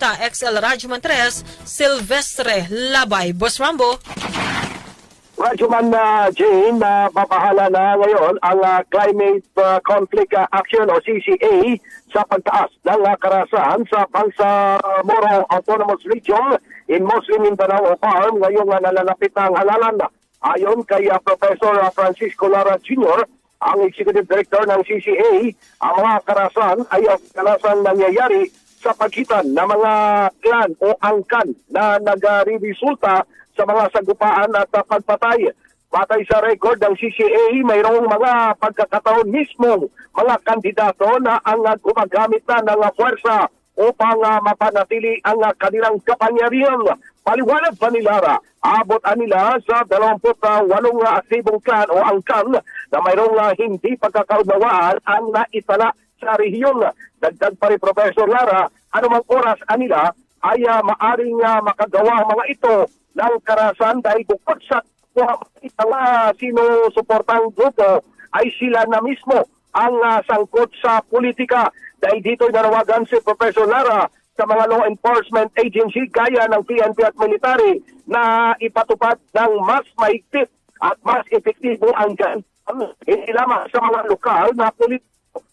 Balita XL Rajuman 3, Silvestre Labay. Boss Rambo. Rajuman na Jane, na papahala na ngayon ang ah, Climate ah, Conflict ah, Action o CCA sa pagtaas ng ah, karasahan sa Bangsamoro Autonomous Region in Muslim Mindanao o FARM ngayong ah, nalalapit na ang halalan. Ayon kay ah, Professor ah, Francisco Lara Jr., ang Executive Director ng CCA, ang mga karasan ay ang karasang nangyayari sa pagitan ng mga clan o angkan na nagresulta sa mga sagupaan at pagpatay. Batay sa record ng CCA, mayroong mga pagkakataon mismo mga kandidato na ang gumagamit na ng puwersa upang uh, mapanatili ang uh, kanilang kapangyarihan. Paliwanag pa ni abot nila sa 28 uh, aktibong clan o angkan na mayroong uh, hindi pagkakaunawaan ang naitala sa rehiyon. Dagdag pa rin Professor Lara, anumang oras anila ay uh, maaring uh, makagawa mga ito ng karasan dahil bukod sa mga sino suportang grupo ay sila na mismo ang uh, sangkot sa politika. Dahil dito nanawagan si Professor Lara sa mga law enforcement agency gaya ng PNP at military na ipatupad ng mas mahigpit at mas epektibo ang gan hindi lamang sa mga lokal na politiko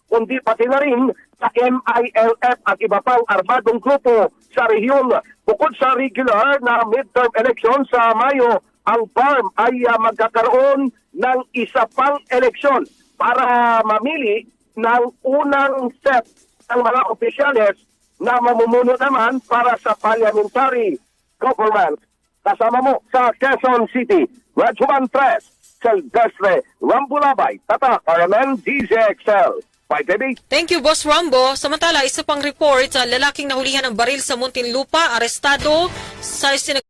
kundi pati na rin sa MILF at iba pang armadong grupo sa rehiyon. Bukod sa regular na midterm election sa Mayo, ang farm ay ah, magkakaroon ng isa pang eleksyon para mamili ng unang set ng mga opisyales na mamumuno naman para sa parliamentary government. Kasama mo sa Quezon City, Rajuman Tres, Silvestre, Rambulabay, Tata, RMN, DZXL. Bye, baby. Thank you, Boss Rambo. Samantala, isa pang report, sa lalaking nahulihan ng baril sa Muntinlupa, arestado sa sinag